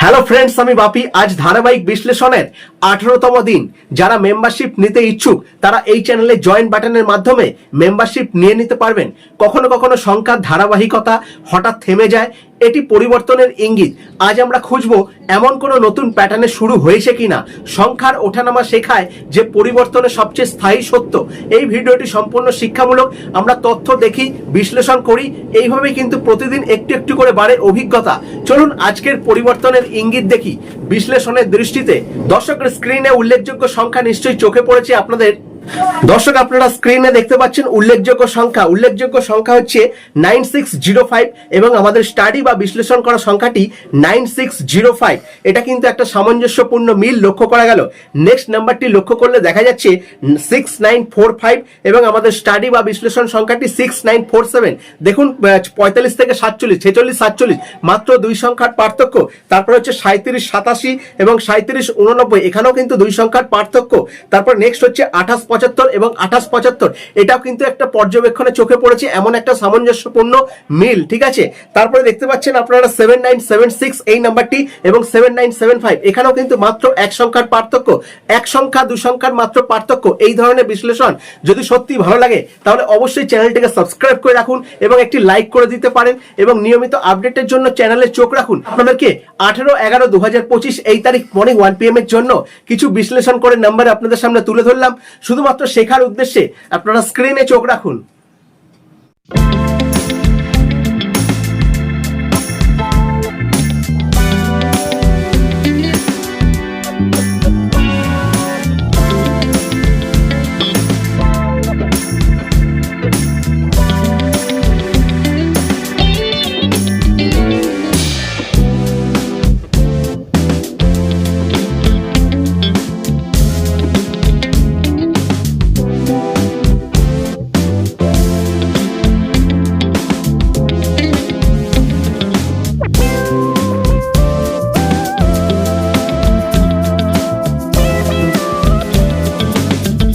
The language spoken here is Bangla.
হ্যালো ফ্রেন্ডস আমি বাপি। আজ ধারাবাহিক বিশ্লেষণের আঠারোতম দিন। যারা মেম্বারশিপ নিতে ইচ্ছুক, তারা এই চ্যানেলে জয়েন্ট বাটনের মাধ্যমে মেম্বারশিপ নিয়ে নিতে পারবেন। কখনো কখনো সংখ্যার ধারাবাহিকতা হঠাৎ থেমে যায় এটি পরিবর্তনের ইঙ্গিত। আজ আমরা খুঁজবো এমন কোনো নতুন প্যাটার্নে শুরু হয়েছে কিনা। সংখ্যার ওঠানামা শেখায় যে পরিবর্তনের সবচেয়ে স্থায়ী সত্য। এই ভিডিওটি সম্পূর্ণ শিক্ষামূলক। আমরা তথ্য দেখি, বিশ্লেষণ করি, এইভাবেই কিন্তু প্রতিদিন একটু একটু করে বাড়ে অভিজ্ঞতা। চলুন আজকের পরিবর্তনের ইঙ্গিত দেখি। বিশ্লেষণের দৃষ্টিতে দর্শকের স্ক্রিনে উল্লেখযোগ্য সংখ্যা নিশ্চয়ই চোখে পড়েছে আপনাদের। দর্শক, আপনারা স্ক্রিনে দেখতে পাচ্ছেন উল্লেখযোগ্য সংখ্যা। উল্লেখযোগ্য সংখ্যা হচ্ছে নাইন সিক্স জিরো ফাইভ এবং আমাদের স্টাডি বা বিশ্লেষণ করা সংখ্যাটি নাইন সিক্স জিরো ফাইভ এটা কিন্তু একটা সামঞ্জস্যপূর্ণ মিল লক্ষ্য করা গেল। নেক্সট নাম্বারটি লক্ষ্য করলে দেখা যাচ্ছে সিক্স নাইন ফোর ফাইভ এবং আমাদের স্টাডি বা বিশ্লেষণ সংখ্যাটি সিক্স নাইন ফোর সেভেন দেখুন পঁয়তাল্লিশ থেকে সাতচল্লিশ, ছেচল্লিশ, সাতচল্লিশ, মাত্র দুই সংখ্যার পার্থক্য। তারপর হচ্ছে সাঁত্রিশ সাতাশি এবং সাঁত্রিশ উননব্বই এখানেও কিন্তু দুই সংখ্যার পার্থক্য। তারপর নেক্সট হচ্ছে আঠাশ পঁচাত্তর এবং আঠাশ পঁচাত্তর। এটাও কিন্তু একটা পর্যবেক্ষণে চোখে পড়েছে, এমন একটা সামঞ্জস্যপূর্ণ মিল, ঠিক আছে? তারপরে দেখতে পাচ্ছেন আপনারা সেভেন নাইন সেভেন সিক্স এই নাম্বারটি এবং সেভেন নাইন সেভেন ফাইভ এখানেও কিন্তু মাত্র এক সংখ্যার পার্থক্য, এক সংখ্যা, দু সংখ্যার মাত্র পার্থক্য, এই ধরনের বিশ্লেষণ যদি সত্যি ভালো লাগে, তাহলে অবশ্যই চ্যানেলটিকে সাবস্ক্রাইব করে রাখুন এবং একটি লাইক করে দিতে পারেন এবং নিয়মিত আপডেটের জন্য চ্যানেলে চোখ রাখুন। আপনাদেরকে আঠেরো এগারো দু হাজার পঁচিশ এই তারিখ মর্নিং ওয়ান পিএম এর জন্য কিছু বিশ্লেষণ করে নাম্বার আপনাদের সামনে তুলে ধরলাম। শুধুমাত্র শেখার উদ্দেশ্যে আপনারা স্ক্রিনে চোখ রাখুন।